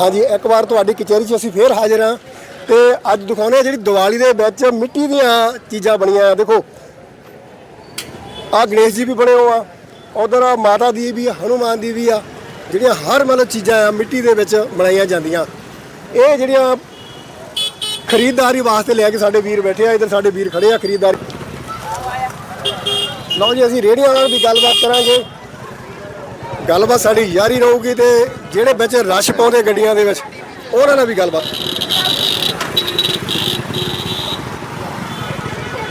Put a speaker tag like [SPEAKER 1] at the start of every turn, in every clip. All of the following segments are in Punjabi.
[SPEAKER 1] ਹਾਂਜੀ ਇੱਕ ਵਾਰ ਤੁਹਾਡੀ ਕਚਹਿਰੀ 'ਚ ਅਸੀਂ ਫੇਰ ਹਾਜ਼ਰ ਹਾਂ ਤੇ ਅੱਜ ਦਿਖਾਉਂਦੇ ਹਾਂ ਜਿਹੜੀ ਦੀਵਾਲੀ ਦੇ ਵਿੱਚ ਮਿੱਟੀ ਦੀਆਂ ਚੀਜ਼ਾਂ ਬਣੀਆਂ ਆ। ਦੇਖੋ ਆ ਗਣੇਸ਼ ਜੀ ਵੀ ਬਣੇ ਹੋ ਆ ਉਧਰ ਆ ਮਾਤਾ ਦੀ ਵੀ ਆ, ਹਨੂਮਾਨ ਦੀ ਵੀ ਆ ਜਿਹੜੀਆਂ ਹਰ ਮਤਲਬ ਚੀਜ਼ਾਂ ਆ ਮਿੱਟੀ ਦੇ ਵਿੱਚ ਬਣਾਈਆਂ ਜਾਂਦੀਆਂ। ਇਹ ਜਿਹੜੀਆਂ ਖਰੀਦਦਾਰੀ ਵਾਸਤੇ ਲੈ ਕੇ ਸਾਡੇ ਵੀਰ ਬੈਠੇ ਆ ਇਧਰ ਸਾਡੇ ਵੀਰ ਖੜੇ ਆ ਖਰੀਦਦਾਰ। ਲਓ ਜੀ ਅਸੀਂ ਰੇੜੀਆਂ ਨਾਲ ਵੀ ਗੱਲਬਾਤ ਕਰਾਂਗੇ। ਗੱਲਬਾਤ ਸਾਡੀ ਯਾਰੀ ਰਹੂਗੀ ਤੇ ਜਿਹੜੇ ਵਿੱਚ ਰਸ਼ ਪਾਉਂਦੇ ਗੱਡੀਆਂ ਦੇ ਵਿੱਚ ਉਹਨਾਂ ਨਾਲ ਵੀ ਗੱਲਬਾਤ।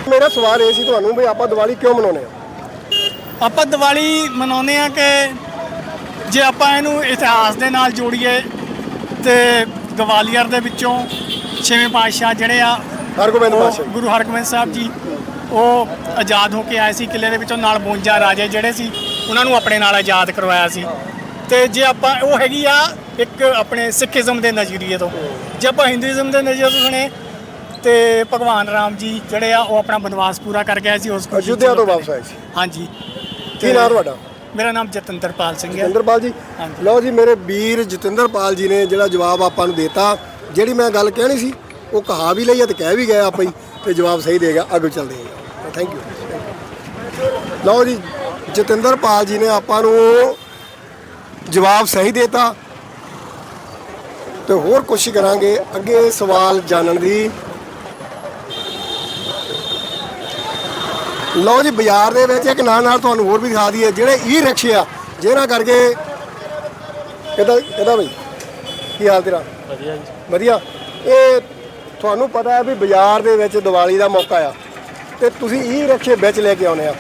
[SPEAKER 1] ਮੇਰਾ ਸਵਾਲ ਇਹ ਸੀ ਤੁਹਾਨੂੰ ਵੀ ਆਪਾਂ ਦੀਵਾਲੀ ਕਿਉਂ ਮਨਾਉਂਦੇ ਆ
[SPEAKER 2] ਆਪਾਂ ਦੀਵਾਲੀ ਮਨਾਉਂਦੇ ਆ ਕਿ ਜੇ ਆਪਾਂ ਇਹਨੂੰ ਇਤਿਹਾਸ ਦੇ ਨਾਲ ਜੋੜੀਏ ਤੇ ਗਵਾਲੀਅਰ ਦੇ ਵਿੱਚੋਂ ਛੇਵੇਂ ਪਾਤਸ਼ਾਹ ਜਿਹੜੇ ਆ
[SPEAKER 1] ਹਰਗੋਬਿੰਦ ਪਾਤਸ਼ਾਹ
[SPEAKER 2] ਗੁਰੂ ਹਰਗੋਬਿੰਦ ਸਾਹਿਬ ਜੀ ਉਹ ਆਜ਼ਾਦ ਹੋ ਕੇ ਆਏ ਸੀ ਕਿਲੇ ਦੇ ਵਿੱਚੋਂ ਨਾਲ 52 ਰਾਜੇ ਜਿਹੜੇ ਸੀ ਉਹਨਾਂ ਨੂੰ ਆਪਣੇ ਨਾਲ ਆਜ਼ਾਦ ਕਰਵਾਇਆ ਸੀ। ਤੇ ਜੇ ਆਪਾਂ ਉਹ ਹੈਗੀ ਆ ਇੱਕ ਆਪਣੇ ਸਿੱਖੀਜ਼ਮ ਦੇ ਨਜ਼ਰੀਏ ਤੋਂ। ਜੇ ਆਪਾਂ ਹਿੰਦੂਇਜ਼ਮ ਦੇ ਨਜ਼ਰੀਏ ਤੋਂ ਸੁਣੇ ਤੇ ਭਗਵਾਨ ਰਾਮ ਜੀ ਜਿਹੜੇ ਆ ਉਹ ਆਪਣਾ ਬਨਵਾਸ ਪੂਰਾ ਕਰਕੇ ਆਏ ਸੀ ਉਸ
[SPEAKER 1] ਅਯੁੱਧਿਆ ਤੋਂ ਵਾਪਸ ਆਏ ਸੀ।
[SPEAKER 2] ਹਾਂਜੀ।
[SPEAKER 1] ਕੀ ਨਾਮ ਤੁਹਾਡਾ?
[SPEAKER 2] ਮੇਰਾ ਨਾਮ ਜਤਿੰਦਰਪਾਲ ਸਿੰਘ ਹੈ।
[SPEAKER 1] ਜਤਿੰਦਰਪਾਲ ਜੀ। ਲਓ ਜੀ ਮੇਰੇ ਵੀਰ ਜਤਿੰਦਰਪਾਲ ਜੀ ਨੇ ਜਿਹੜਾ ਜਵਾਬ ਆਪਾਂ ਨੂੰ ਦਿੱਤਾ ਜਿਹੜੀ ਮੈਂ ਗੱਲ ਕਹਿਣੀ ਸੀ ਉਹ ਕਹਾ ਵੀ ਲਈ ਆ ਤੇ ਕਹਿ ਵੀ ਗਏ ਆਪਾਂ ਹੀ ਤੇ ਜਵਾਬ ਸਹੀ ਦੇ ਗਿਆ ਅੱਗੇ ਚੱਲਦੇ ਹਾਂ। ਥੈਂਕ ਯੂ ਲਓ ਜੀ ਜਤਿੰਦਰਪਾਲ ਜੀ ਨੇ ਆਪਾਂ ਨੂੰ ਜਵਾਬ ਸਹੀ ਦੇਤਾ। ਤੇ ਹੋਰ ਕੋਸ਼ਿਸ਼ ਕਰਾਂਗੇ ਅੱਗੇ ਸਵਾਲ ਜਾਣਨ ਦੀ। ਲਓ ਜੀ ਬਾਜ਼ਾਰ ਦੇ ਵਿੱਚ ਇੱਕ ਨਾਲ ਨਾਲ ਤੁਹਾਨੂੰ ਹੋਰ ਵੀ ਦਿਖਾ ਦਈਏ ਜਿਹੜੇ ਈ ਰਿਕਸ਼ੇ ਆ ਜਿਹਨਾਂ ਕਰਕੇ ਕਿਦਾਂ ਕਿਦਾਂ ਬਈ? ਕੀ ਹਾਲ ਤੇਰਾ?
[SPEAKER 3] ਵਧੀਆ ਜੀ।
[SPEAKER 1] ਵਧੀਆ। ਇਹ ਤੁਹਾਨੂੰ ਪਤਾ ਹੈ ਵੀ ਬਾਜ਼ਾਰ ਦੇ ਵਿੱਚ ਦੀਵਾਲੀ ਦਾ ਮੌਕਾ ਆ। ਤੇ ਤੁਸੀਂ ਈ ਰਿਕਸ਼ੇ ਵਿੱਚ ਲੈ ਕੇ ਆਉਨੇ ਆ।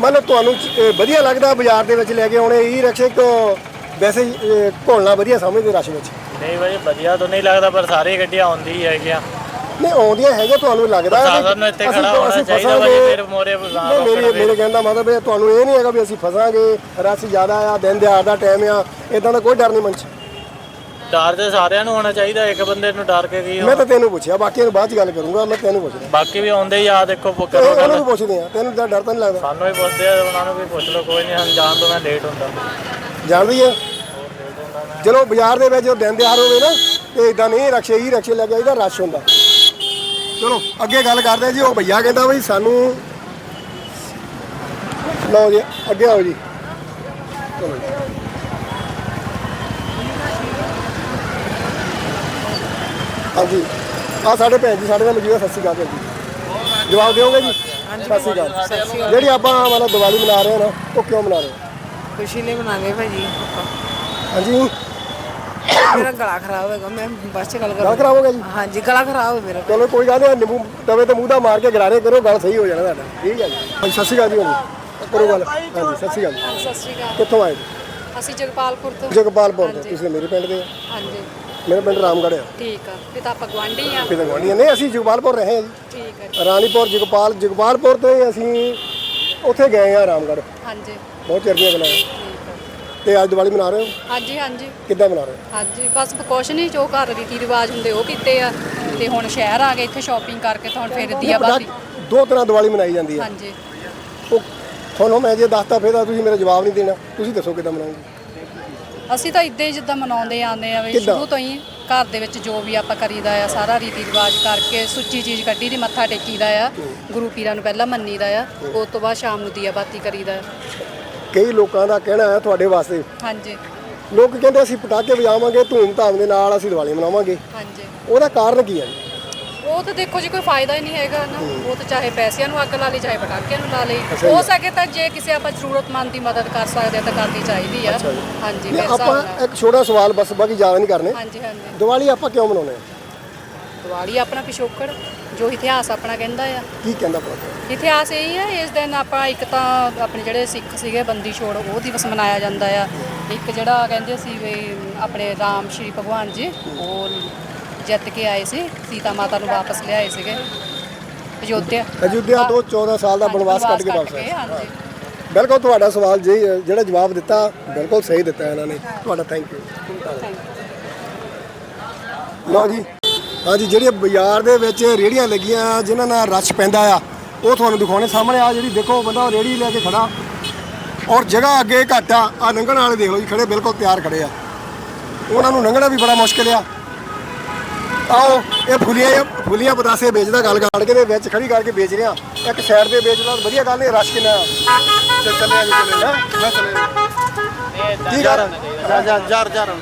[SPEAKER 1] ਮਤਲਬ ਤੁਹਾਨੂੰ ਚ- ਇਹ ਵਧੀਆ ਲੱਗਦਾ ਬਾਜ਼ਾਰ ਦੇ ਵਿੱਚ ਲੈ ਕੇ ਆਉਣੇ ਈ ਰਿਕਸ਼ੇ ਕੋ ਵੈਸੇ ਹੀ, ਘੁਲਣਾ ਵਧੀਆ ਸਮਝਦੇ ਰਸ਼ ਵਿੱਚ।
[SPEAKER 3] ਨਹੀਂ ਭਾਈ ਵਧੀਆ ਤਾਂ ਨਹੀਂ ਲੱਗਦਾ ਪਰ ਸਾਰੀ ਗੱਡੀਆਂ ਆਉਂਦੀ ਹੀ ਹੈਗੀਆਂ।
[SPEAKER 1] ਨਹੀਂ ਆਉਂਦੀਆਂ ਹੈਗੇ ਤੁਹਾਨੂੰ ਲੱਗਦਾ ਹੈ
[SPEAKER 3] ਪ੍ਰਸ਼ਾਸਨ ਨੂੰ ਇੱਥੇ
[SPEAKER 1] ਅਸੀਂ-
[SPEAKER 3] ਖੜਾ ਹੋਣਾ
[SPEAKER 1] ਅਸੀਂ
[SPEAKER 3] ਚਾਹੀਦਾ ਭਾਈ
[SPEAKER 1] ਫਸਾਂਗੇ।
[SPEAKER 3] ਮੇਰੇ ਮੋਰੇ
[SPEAKER 1] ਨਹੀਂ, ਮੇਰੇ ਮੇਰੇ ਕਹਿਣ ਦਾ ਮਤਲਬ ਇਹ ਤੁਹਾਨੂੰ ਇਹ ਨਹੀਂ ਹੈਗਾ ਵੀ ਅਸੀਂ ਫਸਾਂਗੇ ਰਸ਼ ਜ਼ਿਆਦਾ ਆ ਦਿਨ ਦਿਹਾੜ ਦਾ ਟਾਈਮ ਆ ਇਦਾਂ ਦਾ ਕੋਈ ਡਰ ਨਹੀਂ ਮਨ 'ਚ
[SPEAKER 3] ਡਰ ਤੇ ਸਾਰਿਆਂ ਨੂੰ ਹੋਣਾ ਚਾਹੀਦਾ ਇੱਕ ਬੰਦੇ ਨੂੰ ਡਰ ਕੇ ਕੀ
[SPEAKER 1] ਮੈਂ ਤਾਂ ਤੈਨੂੰ ਪੁੱਛਿਆ ਬਾਕੀਆਂ ਨੂੰ ਬਾਅਦ 'ਚ ਗੱਲ ਕਰੂੰਗਾ ਮੈਂ ਤੈਨੂੰ ਪੁੱਛਦਾ।
[SPEAKER 3] ਬਾਕੀ ਵੀ ਆਉਂਦੇ ਹੀ ਆ ਦੇਖੋ
[SPEAKER 1] ਉਹਨਾਂ ਨੂੰ ਵੀ ਪੁੱਛਦੇ ਆ ਤੈਨੂੰ ਤਾਂ ਡਰ ਤਾਂ ਨਹੀਂ ਲੱਗਦਾ।
[SPEAKER 3] ਸਾਨੂੰ ਵੀ ਪੁੱਛਦੇ ਆ ਉਹਨਾਂ ਨੂੰ ਵੀ ਪੁੱਛ ਲਓ ਕੋਈ ਨਹੀਂ ਸਾਨੂੰ ਜਾਣ ਤੋਂ ਮੈਂ ਲੇਟ ਹੁੰਦਾ।
[SPEAKER 1] ਜਾਣਦੀ ਹੈ ਚਲੋ ਬਾਜ਼ਾਰ ਦੇ ਵਿੱਚ ਜਦੋਂ ਦਿਨ ਦਿਹਾੜ ਹੋਵੇ ਨਾ ਤੇ ਇਦਾਂ ਨਹੀਂ ਰਕਸ਼ੇ ਹੀ ਰਕਸ਼ੇ ਲੱਗੇ ਇਹਦਾ ਰਸ਼ ਹੁੰਦਾ। ਚਲੋ ਅੱਗੇ ਗੱਲ ਕਰਦੇ ਹਾਂ ਜੀ ਉਹ ਭਈਆ ਕਹਿੰਦਾ ਬਈ ਸਾਨੂੰ ਲਓ ਜੀ ਅੱਗੇ ਆਓ ਜੀ। ਚਲੋ ਜੀ। ਹਾਂਜੀ। ਆ ਸਾਡੇ ਭੈਣ ਜੀ ਸਾਡੇ ਨਾਲ ਮੌਜੂਦ ਹੈ ਸਤਿ ਸ਼੍ਰੀ ਅਕਾਲ ਭੈਣ ਜੀ। ਜਵਾਬ ਦਿਓਗੇ ਜੀ? ਸਤਿ ਸ਼੍ਰੀ ਅਕਾਲ। ਜਿਹੜੀ ਆਪਾਂ ਮਤਲਬ ਦੀਵਾਲੀ ਮਨਾ ਰਹੇ ਹਾਂ ਨਾ ਉਹ ਕਿਉਂ ਮਨਾ ਰਹੇ? ਹਾਂ
[SPEAKER 4] ਖੁਸ਼ੀ ਲਈ ਬਣਾਉਂਦੇ ਭਾਜੀ। ਆਪਾਂ
[SPEAKER 1] ਹਾਂਜੀ।
[SPEAKER 4] ਮੇਰਾ ਗਲਾ ਖਰਾਬ ਹੈਗਾ ਮੈਂ ਬਸ ਚ ਗੱਲ
[SPEAKER 1] ਗੱਲ
[SPEAKER 4] ਕਰਾਂ
[SPEAKER 1] ਖਰਾਬ ਹੋ ਗਿਆ ਜੀ?
[SPEAKER 4] ਹਾਂਜੀ ਗਲਾ ਖਰਾਬ ਹੈ ਮੇਰਾ।
[SPEAKER 1] ਚਲੋ ਕੋਈ ਗੱਲ ਨਹੀਂ ਨਿੰਬੂ ਤਵੇ ਤੇ ਮੂੰਹ ਦਾ ਮਾਰ ਕੇ ਗਰਾਰੇ ਕਰੋ ਗੱਲ ਸਹੀ ਹੋ ਜਾਣਾ ਤੁਹਾਡਾ। ਠੀਕ ਹੈ ਜੀ। ਹਾਂਜੀ ਸਤਿ ਸ਼੍ਰੀ ਅਕਾਲ ਜੀ ਹਾਂਜੀ। ਕਰੋ ਗੱਲ। ਹਾਂਜੀ ਸਤਿ ਸ਼੍ਰੀ ਅਕਾਲ। ਜੀ।
[SPEAKER 5] ਸਤਿ ਸ਼੍ਰੀ ਅਕਾਲ।
[SPEAKER 1] ਕਿੱਥੋਂ ਆਏ?
[SPEAKER 5] ਅਸੀਂ ਜਗਪਾਲਪੁਰ ਤੋਂ।
[SPEAKER 1] ਜਗਪਾਲਪੁਰ ਤੋਂ ਤੁਸੀਂ ਮੇਰੇ ਪਿੰਡ ਦੇ ਆ
[SPEAKER 5] ਹਾਂਜੀ।
[SPEAKER 1] ਮੇਰਾ ਪਿੰਡ ਰਾਮਗੜ੍ਹ ਆ।
[SPEAKER 5] ਠੀਕ ਆ ਫਿਰ ਤਾਂ ਆਪਾਂ ਗਵਾਂਢੀ ਆ।
[SPEAKER 1] ਕਿਤੇ ਗਵਾਂਢੀਆਂ ਨਹੀਂ ਅਸੀਂ ਜਗਪਾਲਪੁਰ ਰਹੇ ਹਾਂ ਜੀ।
[SPEAKER 5] ਠੀਕ ਆ
[SPEAKER 1] ਰਾਣੀਪੁਰ ਜਗਪਾਲ ਜਗਪਾਲਪੁਰ ਤੋਂ ਹੀ ਅਸੀਂ ਉੱਥੇ ਗਏ ਆ ਰਾਮਗੜ੍ਹ।
[SPEAKER 5] ਹਾਂਜੀ।
[SPEAKER 1] ਬਹੁਤ ਚਿਰ ਦੀਆਂ ਗੱਲਾਂ ਆ।
[SPEAKER 5] ਠੀਕ ਆ।
[SPEAKER 1] ਤੇ ਅੱਜ ਦੀਵਾਲੀ ਮਨਾ ਰਹੇ ਹੋ?
[SPEAKER 5] ਹਾਂਜੀ ਹਾਂਜੀ।
[SPEAKER 1] ਕਿੱਦਾਂ ਮਨਾ ਰਹੇ ਹੋ?
[SPEAKER 5] ਹਾਂਜੀ ਬਸ ਕੁਛ ਨਹੀਂ ਜੋ ਘਰ ਰੀਤੀ ਰਿਵਾਜ ਹੁੰਦੇ ਉਹ ਕੀਤੇ ਆ। ਤੇ ਹੁਣ ਸ਼ਹਿਰ ਆ ਗਏ ਇੱਥੇ ਸ਼ਾਪਿੰਗ ਕਰਕੇ ਤਾਂ ਹੁਣ ਫਿਰ ਦੀਆ ਬਾਤੀ।
[SPEAKER 1] ਦੋ ਤਰ੍ਹਾਂ ਦੀਵਾਲੀ ਮਨਾਈ ਜਾਂਦੀ ਹੈ
[SPEAKER 5] ਹਾਂਜੀ।
[SPEAKER 1] ਉਹ ਤੁਹਾਨੂੰ ਮੈਂ ਜੇ ਦੱਸਤਾ ਫਿਰ ਤਾਂ ਤੁਸੀਂ ਮੇਰਾ ਜਵਾਬ ਨਹੀਂ ਦੇਣਾ। ਤੁਸੀਂ ਦੱਸੋ ਕਿੱਦਾਂ ਮਨਾਉਂਗੇ
[SPEAKER 5] ਅਸੀਂ ਤਾਂ ਇਦਾਂ ਹੀ ਜਿੱਦਾਂ ਮਨਾਉਂਦੇ ਆਉਂਦੇ ਆ ਵੀ
[SPEAKER 1] ਕਿੱਦਾਂ?
[SPEAKER 5] ਸ਼ੁਰੂ ਤੋਂ ਹੀ ਘਰ ਦੇ ਵਿੱਚ ਜੋ ਵੀ ਆਪਾਂ ਕਰੀਦਾ ਆ ਸਾਰਾ ਰੀਤੀ ਰਿਵਾਜ ਕਰਕੇ ਸੁੱਚੀ ਚੀਜ਼ ਕੱਢੀ ਦੀ ਮੱਥਾ ਟੇਕੀਦਾ ਆ ਗੁਰੂ ਪੀਰਾਂ ਨੂੰ ਪਹਿਲਾਂ ਮੰਨੀਦਾ ਆ ਉਸ ਤੋਂ ਬਾਅਦ ਸ਼ਾਮ ਨੂੰ ਦੀਆ ਬਾਤੀ ਕਰੀਦਾ ਆ।
[SPEAKER 1] ਕਈ ਲੋਕਾਂ ਦਾ ਕਹਿਣਾ ਹੈ ਤੁਹਾਡੇ ਵਾਸਤੇ
[SPEAKER 5] ਹਾਂਜੀ
[SPEAKER 1] ਲੋਕ ਕਹਿੰਦੇ ਅਸੀਂ ਪਟਾਕੇ ਵਜਾਵਾਂਗੇ ਧੂਮ-ਧਾਮ ਦੇ ਨਾਲ ਅਸੀਂ ਦੀਵਾਲੀ ਮਨਾਵਾਂਗੇ
[SPEAKER 5] ਹਾਂਜੀ
[SPEAKER 1] ਉਹਦਾ ਕਾਰਨ ਕੀ ਹੈ ਜੀ
[SPEAKER 5] ਉਹ ਤਾਂ ਦੇਖੋ ਜੀ ਕੋਈ ਫਾਇਦਾ ਹੀ ਨਹੀਂ ਹੈਗਾ ਨਾ। ਉਹ ਤਾਂ ਚਾਹੇ ਪੈਸਿਆਂ ਨੂੰ ਅੱਗ ਲਾ ਲਈ ਚਾਹੇ ਪਟਾਕਿਆਂ ਨੂੰ ਲਾ ਲਈ।
[SPEAKER 1] ਅੱਛਾ ਜੀ।
[SPEAKER 5] ਹੋ ਸਕੇ ਤਾਂ ਜੇ ਕਿਸੇ ਆਪਾਂ ਜ਼ਰੂਰਤਮੰਦ ਦੀ ਮਦਦ ਕਰ ਸਕਦੇ ਤਾਂ ਕਰਨੀ ਚਾਹੀਦੀ ਆ।
[SPEAKER 1] ਅੱਛਾ ਜੀ।
[SPEAKER 5] ਹਾਂਜੀ
[SPEAKER 1] ਨਹੀਂ,
[SPEAKER 5] ਮੇਰੇ ਹਿਸਾਬ
[SPEAKER 1] ਆਪਾਂ
[SPEAKER 5] ਨਾਲ।
[SPEAKER 1] ਇੱਕ ਛੋਟਾ ਸਵਾਲ ਬਸ ਬਾਕੀ ਜ਼ਿਆਦਾ ਨਹੀਂ ਕਰਨੇ।
[SPEAKER 5] ਹਾਂਜੀ ਹਾਂਜੀ।
[SPEAKER 1] ਦੀਵਾਲੀ ਆਪਾਂ ਕਿਉਂ ਮਨਾਉਂਦੇ ਹਾਂ
[SPEAKER 5] ਦੀਵਾਲੀ ਆਪਣਾ ਪਿਛੋਕੜ ਜੋ ਇਤਿਹਾਸ ਆਪਣਾ ਕਹਿੰਦਾ ਆ।
[SPEAKER 1] ਕੀ ਕਹਿੰਦਾ ਪਤਾ?
[SPEAKER 5] ਇਤਿਹਾਸ ਇਹ ਹੈ ਇਸ ਦਿਨ ਆਪਾਂ ਇੱਕ ਤਾਂ ਆਪਣੇ ਜਿਹੜੇ ਸਿੱਖ ਸੀਗੇ ਬੰਦੀ ਛੋੜ ਉਹ ਦਿਵਸ ਮਨਾਇਆ ਜਾਂਦਾ ਆ। ਇੱਕ ਜਿਹੜਾ ਕਹਿੰਦੇ ਸੀ ਵੀ ਆਪਣੇ ਰਾਮ ਸ਼੍ਰੀ ਭਗਵਾਨ ਜੀ ਉਹ ਜਿੱਤ ਕੇ ਆਏ ਸੀ ਸੀਤਾ ਮਾਤਾ ਨੂੰ ਵਾਪਸ ਲਿਆਏ ਸੀਗੇ ਅਯੋਧਿਆ।
[SPEAKER 1] ਅਯੁੱਧਿਆ ਤੋਂ 14 ਸਾਲ ਦਾ ਬਨਵਾਸ ਕੱਟ ਕੇ ਵਾਪਸ ਆਏ।
[SPEAKER 5] ਹਾਂਜੀ।
[SPEAKER 1] ਬਿਲਕੁਲ ਤੁਹਾਡਾ ਸਵਾਲ ਜੀ ਜਿਹੜਾ ਜਵਾਬ ਦਿੱਤਾ ਬਿਲਕੁਲ ਸਹੀ ਦਿੱਤਾ ਇਹਨਾਂ ਨੇ। ਤੁਹਾਡਾ ਥੈਂਕ ਯੂ ਲਓ ਜੀ। ਹਾਂਜੀ ਜਿਹੜੀਆਂ ਬਾਜ਼ਾਰ ਦੇ ਵਿੱਚ ਰੇੜੀਆਂ ਲੱਗੀਆਂ ਜਿਨ੍ਹਾਂ ਨਾਲ ਰਸ਼ ਪੈਂਦਾ ਆ ਉਹ ਤੁਹਾਨੂੰ ਦਿਖਾਉਣੇ ਸਾਹਮਣੇ ਆ। ਜਿਹੜੀ ਦੇਖੋ ਬੰਦਾ ਰੇੜੀ ਲੈ ਕੇ ਖੜਾ। ਔਰ ਜਗ੍ਹਾ ਅੱਗੇ ਘੱਟ ਆ। ਆ ਲੰਘਣ ਵਾਲੇ ਦੇਖ ਲਓ ਜੀ ਖੜੇ ਬਿਲਕੁਲ ਤਿਆਰ ਖੜੇ ਆ। ਉਹਨਾਂ ਨੂੰ ਲੰਘਣਾ ਵੀ ਬੜਾ ਮੁਸ਼ਕਿਲ ਆ। ਆਓ ਇਹ ਫੁਲੀਆਂ ਫੁਲੀਆਂ ਪਤਾਸੇ ਵੇਚਦਾ ਗੱਲ ਕੱਢ ਕੇ ਦੇ ਵਿੱਚ ਖੜੀ ਕਰਕੇ ਵੇਚ ਰਿਹਾ। ਇੱਕ ਸਾਈਡ ਤੇ ਵੇਚਦਾ ਵਧੀਆ ਗੱਲ ਨਹੀਂ ਰਸ਼ ਕਿੰਨਾ ਚੱਲ ਚੱਲੇ ਜੀ ਚੱਲੇ ਹੈਂ? ਮੈਂ ਚੱਲੇ ਕੀ ਕਰ
[SPEAKER 3] ਜਾ ਜਰ ਜਰ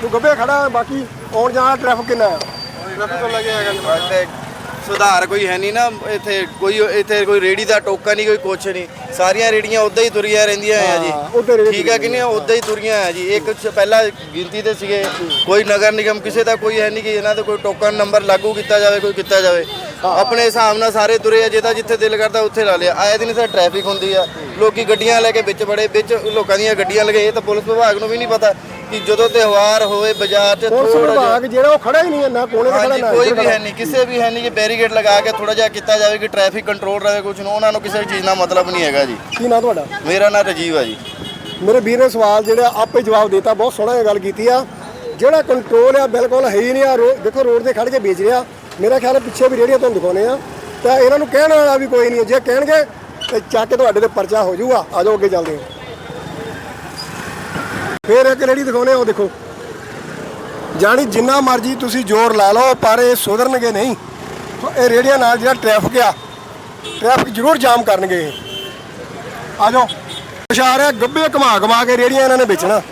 [SPEAKER 1] ਤੂੰ ਗੱਬੇ ਖੜਾ ਬਾਕੀ ਆਉਣ ਜਾਣ ਟ੍ਰੈਫਿਕ ਕਿੰਨਾ ਆ
[SPEAKER 6] ਇੱਥੇ ਸੁਧਾਰ ਕੋਈ ਹੈ ਨਹੀਂ ਨਾ ਇੱਥੇ ਕੋਈ ਇੱਥੇ ਕੋਈ ਰੇੜੀ ਦਾ ਟੋਕਾ ਨਹੀਂ ਕੋਈ ਕੁਛ ਨਹੀਂ। ਸਾਰੀਆਂ ਰੇੜੀਆਂ ਉਦਾਂ ਹੀ ਤੁਰੀਆਂ ਰਹਿੰਦੀਆਂ ਆ ਜੀ। ਠੀਕ ਹੈ ਕਿ ਨਹੀਂ? ਉਦਾਂ ਹੀ ਤੁਰੀਆਂ ਆ ਜੀ। ਇੱਕ ਚ- ਪਹਿਲਾਂ ਗਿਣਤੀ ਤੇ ਸੀਗੇ। ਕੋਈ ਨਗਰ ਨਿਗਮ ਕਿਸੇ ਦਾ ਕੋਈ ਹੈ ਨਹੀਂ ਕਿ ਇਹਨਾਂ ਤੇ ਕੋਈ ਟੋਕਨ ਨੰਬਰ ਲਾਗੂ ਕੀਤਾ ਜਾਵੇ ਕੋਈ ਕੀਤਾ ਜਾਵੇ। ਆਪਣੇ ਹਿਸਾਬ ਨਾਲ ਸਾਰੇ ਤੁਰੇ ਆ ਜਿਹਦਾ ਜਿੱਥੇ ਦਿਲ ਕਰਦਾ ਉੱਥੇ ਲਾ ਲਿਆ। ਆਏ ਦਿਨ ਸਰ ਟ੍ਰੈਫਿਕ ਹੁੰਦੀ ਆ। ਲੋਕੀ ਗੱਡੀਆਂ ਲੈ ਕੇ ਵਿੱਚ ਬੜੇ ਵਿੱਚ ਲੋਕਾਂ ਦੀਆਂ ਗੱਡੀਆਂ ਲਗੇ ਇਹ ਤਾਂ ਪੁਲਿਸ ਵਿਭਾਗ ਨੂੰ ਵੀ ਨਹੀਂ ਪਤਾ ਕਿ ਜਦੋਂ ਤਿਉਹਾਰ ਹੋਵੇ ਬਾਜ਼ਾਰ 'ਚ
[SPEAKER 1] ਪੁਲਿਸ
[SPEAKER 6] ਥੋੜਾ ਜਿਹਾ
[SPEAKER 1] ਵਿਭਾਗ ਜਿਹੜਾ ਉਹ ਖੜਾ ਹੀ ਨਹੀਂ ਹੈ ਨਾ ਕੋਨੇ ਤੇ ਖੜਾ
[SPEAKER 6] ਹਾਂਜੀ
[SPEAKER 1] ਨਾ
[SPEAKER 6] ਕੋਈ ਵੀ। ਹੈ ਨਹੀਂ ਕਿਸੇ ਵੀ ਹੈ ਨਹੀਂ ਕਿ ਬੈਰੀਗੇਡ ਲਗਾ ਕੇ ਥੋੜਾ ਜਿਹਾ ਕੀਤਾ ਜਾਵੇ ਕਿ ਟ੍ਰੈਫਿਕ ਕੰਟਰੋਲ ਰਹੇ ਕੁਝ ਨੂੰ ਉਹਨਾਂ ਨੂੰ ਕਿਸੇ ਚੀਜ਼ ਨਾਲ ਮਤਲਬ ਨਹੀਂ ਹੈਗਾ ਜੀ।
[SPEAKER 1] ਕੀ ਨਾਂ ਤੁਹਾਡਾ?
[SPEAKER 6] ਮੇਰਾ ਨਾਮ ਰਜੀਵ ਹੈ ਜੀ।
[SPEAKER 1] ਮੇਰੇ ਵੀਰ ਨੇ ਸਵਾਲ ਜਿਹੜਾ ਆਪੇ ਜਵਾਬ ਦਿੱਤਾ ਬਹੁਤ ਸੋਹਣਾ ਇਹ ਗੱਲ ਕੀਤੀ ਆ। ਜਿਹੜਾ ਕੰਟਰੋਲ ਆ, ਬਿਲਕੁਲ ਹੈ ਹੀ ਨਹੀਂ ਆ, ਰੋ- ਦੇਖੋ ਰੋਡ ਤੇ ਖੜ ਕੇ ਵੇਚ ਰਿਹਾ। ਮੇਰਾ ਖਿਆਲ ਹੈ ਪਿੱਛੇ ਵੀ ਰੇੜੀਆਂ ਤੁਹਾਨੂੰ ਦਿਖਾਉਣੇ ਆ। ਤਾਂ ਇਹਨਾਂ ਨੂੰ ਕਹਿਣ ਵਾਲਾ ਵੀ ਕੋਈ ਨਹੀਂ, ਜੇ ਕਹਿਣਗੇ, ਤੇ ਚੱਕ ਕੇ ਤੁਹਾਡੇ ਤੇ ਪਰਚਾ ਹੋ ਜਾਊਗਾ। ਆ ਜਾਓ ਅੱਗੇ ਚੱਲਦੇ ਹਾਂ ਫੇਰ ਇੱਕ ਰੇੜੀ ਦਿਖਾਉਣੇ ਆ, ਉਹ ਦੇਖੋ। ਜਾਣੀ ਜਿੰਨਾ ਮਰਜ਼ੀ ਤੁਸੀਂ ਜ਼ੋਰ ਲਾ ਲਓ, ਪਰ ਇਹ ਸੁਧਰਨਗੇ ਨਹੀਂ। ਇਹ ਰੇੜੀਆਂ ਨਾਲ ਜਿਹੜਾ ਟ੍ਰੈਫਿਕ ਆ ਟ੍ਰੈਫਿਕ ਜ਼ਰੂਰ ਜਾਮ ਕਰਨਗੇ। ਇਹ ਆ ਜਾਓ। ਇਸ਼ਾਰਾ ਹੈ ਗੱਬੇ ਘਮਾ ਘਮਾ ਕੇ ਰੇੜੀਆਂ ਇਹਨਾਂ ਨੇ ਵੇਚਣਾ।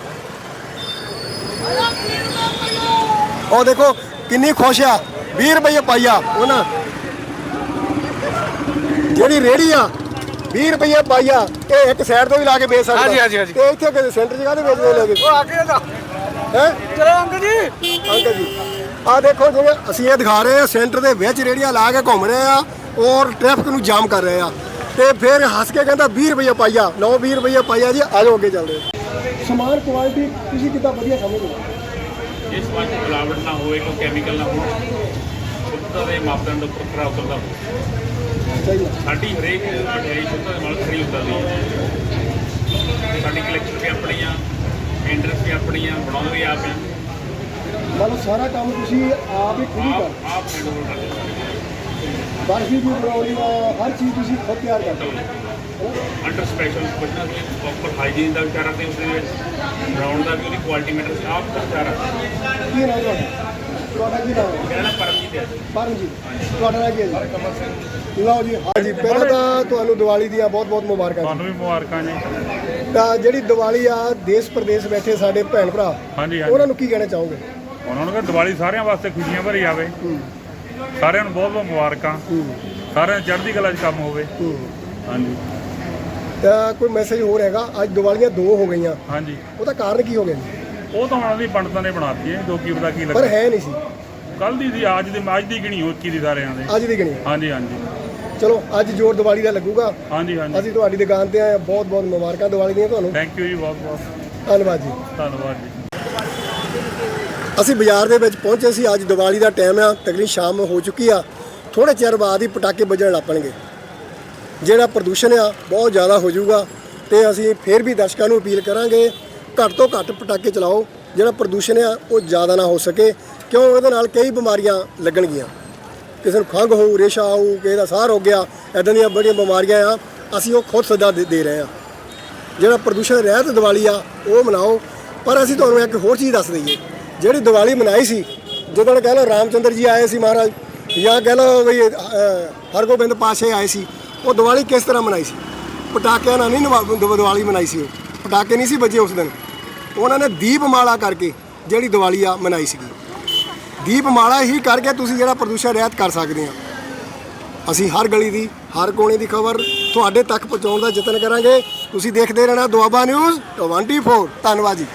[SPEAKER 1] ਉਹ ਦੇਖੋ ਕਿੰਨੀ ਖੁਸ਼ ਆ 20 ਰੁਪਏ ਪਾਈਆ ਉਹਨਾਂ ਜਿਹੜੀ ਰੇੜੀ ਆ 20 ਰੁਪਏ ਪਾਈਆ ਇਹ ਇੱਕ ਸਾਈਡ ਤੋਂ ਵੀ ਲਾ ਕੇ ਵੇਚ ਸਕਦਾ।
[SPEAKER 2] ਹਾਂਜੀ, ਹਾਂਜੀ, ਹਾਂਜੀ।
[SPEAKER 1] ਤੇ ਇੱਥੇ ਕਿਤੇ ਸੈਂਟਰ ਜਗ੍ਹਾ ਤੇ ਵੇਚਦੇ ਲੈ ਕੇ?
[SPEAKER 2] ਉਹ ਆ ਕੇ ਦਾ
[SPEAKER 1] ਹੈ?
[SPEAKER 2] ਚਲੋ ਅੰਕਲ ਜੀ।
[SPEAKER 1] ਅੰਕਲ ਜੀ ਆ ਦੇਖੋ ਜਿਵੇਂ ਅਸੀਂ ਇਹ ਦਿਖਾ ਰਹੇ ਆ ਸੈਂਟਰ ਦੇ ਵਿੱਚ ਰੇੜੀਆਂ ਲਾ ਕੇ ਘੁੰਮ ਰਹੇ ਆ ਔਰ ਟ੍ਰੈਫਿਕ ਨੂੰ ਜਾਮ ਕਰ ਰਹੇ ਆ। ਤੇ ਫਿਰ ਹੱਸ ਕੇ ਕਹਿੰਦਾ 20 ਰੁਪਏ ਪਾਈਆ 9 20 ਰੁਪਏ ਪਾਈਆ ਜੀ ਆ ਜਾਓ ਅੱਗੇ ਚੱਲਦੇ ਹਾਂ। ਸਮਾਨ ਕੁਆਲਿਟੀ ਤੁਸੀਂ ਕਿੱਦਾਂ ਵਧੀਆ ਸਮਝਦੇ ਹੋ?
[SPEAKER 7] ਜਿਸ ਵਿੱਚ ਮਿਲਾਵਟ ਨਾ ਹੋਵੇ ਕੋਈ ਕੈਮੀਕਲ ਨਾ ਹੋਵੇ ਸ਼ੁੱਧਤਾ ਦੇ ਮਾਪਦੰਡ ਉੱਪਰ ਖਰਾ ਉਤਰਦਾ ਹੋਵੇ। ਸਾਡੀ ਹਰੇਕ ਮਠਿਆਈ ਸ਼ੁੱਧਤਾ ਦੇ ਨਾਲ ਖਰੀ ਉਤਰਦੀ ਹੈ। ਸਾਡੀ ਕਲੈਕਸ਼ਨ ਵੀ ਆਪਣੀ ਆ ਇੰਡਸਟਰੀ ਵੀ ਆਪਣੀ ਆ ਬਣਾਉਂਦੇ ਵੀ ਆਪ ਆ।
[SPEAKER 1] ਮਤਲਬ ਸਾਰਾ ਕੰਮ ਤੁਸੀਂ ਆਪ ਹੀ ਖੁਦ ਹੀ ਕਰ
[SPEAKER 7] ਆਪ ਹੈਂਡਲ ਕਰਦੇ। ਹਾਂ।
[SPEAKER 1] ਬਰਫੀ ਵੀ ਬਣਾਉਣੀ ਆ ਹਰ ਚੀਜ਼ ਤੁਸੀਂ ਖੁਦ ਤਿਆਰ ਕਰਦੇ। ਹੋ
[SPEAKER 7] ਅੰਡਰ ਸਪੈਸ਼ਲ ਕੁਝਨਾ ਵੀ ਪ੍ਰੋਪਰ ਹਾਈਜੀਨ ਦਾ ਵਿਚਾਰ ਰੱਖਦੇ ਉਸ ਦੇ ਵਿੱਚ ਬਣਾਉਣ ਦਾ ਵੀ ਉਹਦੀ ਕੁਆਲਿਟੀ ਮੈਟਰ ਦਾ ਵਿਚਾਰ ਰੱਖਦੇ ਹਾਂ।
[SPEAKER 1] ਕੀ ਨਾਮ ਤੁਹਾਡਾ? ਤੁਹਾਡਾ ਕੀ ਨਾਮ ਹੈ?
[SPEAKER 7] ਮੇਰਾ ਨਾਮ ਪਰਮਜੀਤ ਹੈ ਜੀ।
[SPEAKER 1] ਪਰਮ ਜੀ ਤੁਹਾਡਾ ਨਾਮ ਕੀ ਹੈ ਜੀ? ਲਓ ਜੀ ਹਾਂਜੀ ਪਹਿਲਾਂ ਤਾਂ ਤੁਹਾਨੂੰ ਦੀਵਾਲੀ ਦੀਆਂ ਬਹੁਤ ਬਹੁਤ ਮੁਬਾਰਕਾਂ ਜੀ।
[SPEAKER 8] ਤੁਹਾਨੂੰ ਵੀ ਮੁਬਾਰਕਾਂ ਜੀ।
[SPEAKER 1] ਤਾਂ ਜਿਹੜੀ ਦੀਵਾਲੀ ਆ ਦੇਸ਼ ਪ੍ਰਦੇਸ਼ ਬੈਠੇ ਸਾਡੇ ਭੈਣ ਭਰਾ
[SPEAKER 8] ਹਾਂਜੀ
[SPEAKER 1] ਉਹਨਾਂ ਨੂੰ ਕੀ ਕਹਿਣਾ ਚਾਹੋਗੇ?
[SPEAKER 8] ਉਹਨਾਂ ਨੂੰ ਕਿ ਦੀਵਾਲੀ ਸਾਰਿਆਂ ਵਾਸਤੇ ਖੁਸ਼ੀਆਂ ਭਰੀ ਆਵੇ। ਸਾਰਿਆਂ ਨੂੰ ਬਹੁਤ ਬਹੁਤ ਮੁਬਾਰਕਾਂ ਸਾਰਿਆਂ ਨੂੰ ਚੜ੍ਹਦੀ ਕਲਾ 'ਚ ਕੰਮ ਹੋਵੇ। ਹਾਂਜੀ।
[SPEAKER 1] ਤਾਂ ਕੋਈ ਮੈਸੇਜ ਹੋਰ ਹੈਗਾ? ਅੱਜ ਦੀਵਾਲੀਆਂ ਦੋ ਹੋ ਗਈਆਂ।
[SPEAKER 8] ਹਾਂਜੀ।
[SPEAKER 1] ਉਹਦਾ ਕਾਰਨ ਕੀ ਹੋ ਗਿਆ ਜੀ?
[SPEAKER 8] ਉਹ ਤਾਂ ਉਹਨਾਂ ਦੀ ਪੰਡਤਾਂ ਨੇ ਬਣਾਤੀ ਹੈ ਜੋ ਕੀ ਪਤਾ ਕੀ
[SPEAKER 1] ਪਰ ਹੈ ਨਹੀਂ ਸੀ।
[SPEAKER 8] ਕੱਲ ਦੀ ਸੀ ਅੱਜ ਦੀ ਅੱਜ ਦੀ ਗਿਣੀ ਹੋ 21 ਦੀ ਸਾਰਿਆਂ ਦੇ।
[SPEAKER 1] ਅੱਜ ਦੀ ਗਣੀ।
[SPEAKER 8] ਹਾਂਜੀ ਹਾਂਜੀ।
[SPEAKER 1] ਚਲੋ ਅੱਜ ਜੋਰ ਦੀਵਾਲੀ ਦਾ ਲੱਗੂਗਾ।
[SPEAKER 8] ਹਾਂਜੀ ਹਾਂਜੀ।
[SPEAKER 1] ਅਸੀਂ ਤੁਹਾਡੀ ਦੁਕਾਨ ਤੇ ਆਏ ਹਾਂ। ਬਹੁਤ ਬਹੁਤ ਮੁਬਾਰਕਾਂ ਦੀਵਾਲੀ ਦੀਆਂ ਤੁਹਾਨੂੰ।
[SPEAKER 8] ਥੈਂਕ ਯੂ ਜੀ ਬਹੁਤ ਬਹੁਤ।
[SPEAKER 1] ਧੰਨਵਾਦ ਜੀ।
[SPEAKER 8] ਧੰਨਵਾਦ ਜੀ।
[SPEAKER 1] ਅਸੀਂ ਬਾਜ਼ਾਰ ਦੇ ਵਿੱਚ ਪਹੁੰਚੇ ਸੀ। ਅੱਜ ਦੀਵਾਲੀ ਦਾ ਟਾਈਮ ਆ। ਤਕਰੀਬਨ ਸ਼ਾਮ ਹੋ ਚੁੱਕੀ ਆ। ਥੋੜੇ ਚਿਰ ਬਾਅਦ ਹੀ ਪਟਾਕੇ ਵੱਜਣ ਲੱਪਣਗੇ ਜਿਹੜਾ ਪ੍ਰਦੂਸ਼ਣ ਆ, ਬਹੁਤ ਜ਼ਿਆਦਾ ਹੋ ਜਾਊਗਾ ਤੇ ਅਸੀਂ ਫੇਰ ਵੀ ਦਰਸ਼ਕਾਂ ਨੂੰ ਅਪੀਲ ਕਰਾਂਗੇ, ਘੱਟ ਤੋਂ ਘੱਟ ਪਟਾਕੇ ਚਲਾਓ, ਜਿਹੜਾ ਪ੍ਰਦੂਸ਼ਣ ਆ, ਉਹ ਜ਼ਿਆਦਾ ਨਾ ਹੋ ਸਕੇ, ਕਿਉਂ? ਇਹਦੇ ਨਾਲ ਕਈ ਬਿਮਾਰੀਆਂ ਲੱਗਣਗੀਆਂ। ਕਿਸੇ ਨੂੰ ਖੰਘ ਹੋਊ, ਰੇਸ਼ਾ ਆਊ ਕਿਸੇ ਦਾ ਸਾਹ ਹੋ ਗਿਆ ਐਦਾਂ ਦੀਆਂ ਬੜੀਆਂ ਬਿਮਾਰੀਆਂ ਆ, ਅਸੀਂ ਉਹ ਖੁਦ ਸੱਦਾ ਦੇ ਦੇ ਰਹੇ ਆ। ਜਿਹੜਾ ਪ੍ਰਦੂਸ਼ਣ ਰਹਿਤ ਦੀਵਾਲੀ ਆ, ਉਹ ਮਨਾਓ। ਪਰ ਅਸੀਂ ਤੁਹਾਨੂੰ ਇੱਕ ਹੋਰ ਚੀਜ਼ ਦੱਸ ਦਈਏ, ਜਿਹੜੀ ਦੀਵਾਲੀ ਮਨਾਈ ਸੀ ਜਦੋਂ ਕਹਿ ਲਓ ਰਾਮਚੰਦਰ ਜੀ ਆਏ ਸੀ ਮਹਾਰਾਜ, ਜਾਂ ਕਹਿ ਲਓ ਵੀ ਹਰਗੋਬਿੰਦ ਪਾਸ਼ੇ ਆਏ ਸੀ ਉਹ ਦੀਵਾਲੀ ਕਿਸ ਤਰ੍ਹਾਂ ਮਨਾਈ ਸੀ? ਪਟਾਕਿਆਂ ਨਾਲ ਨਹੀਂ ਨਵਾ- ਦੀਵਾਲੀ ਮਨਾਈ ਸੀ ਉਹ। ਪਟਾਕੇ ਨਹੀਂ ਸੀ ਵੱਜੇ ਉਸ ਦਿਨ। ਉਹਨਾਂ ਨੇ ਦੀਪਮਾਲਾ ਕਰਕੇ ਜਿਹੜੀ ਦੀਵਾਲੀ ਆ ਮਨਾਈ ਸੀਗੀ। ਦੀਪਮਾਲਾ ਹੀ ਕਰਕੇ ਤੁਸੀਂ ਜਿਹੜਾ ਪ੍ਰਦੂਸ਼ਣ ਰਹਿਤ ਕਰ ਸਕਦੇ ਆ। ਅਸੀਂ ਹਰ ਗਲੀ ਦੀ, ਹਰ ਕੋਨੇ ਦੀ ਖਬਰ ਤੁਹਾਡੇ ਤੱਕ ਪਹੁੰਚਾਉਣ ਦਾ ਯਤਨ ਕਰਾਂਗੇ। ਤੁਸੀਂ ਦੇਖਦੇ ਰਹਿਣਾ ਦੁਆਬਾ ਨਿਊਜ਼ 24 ਧੰਨਵਾਦ ਜੀ।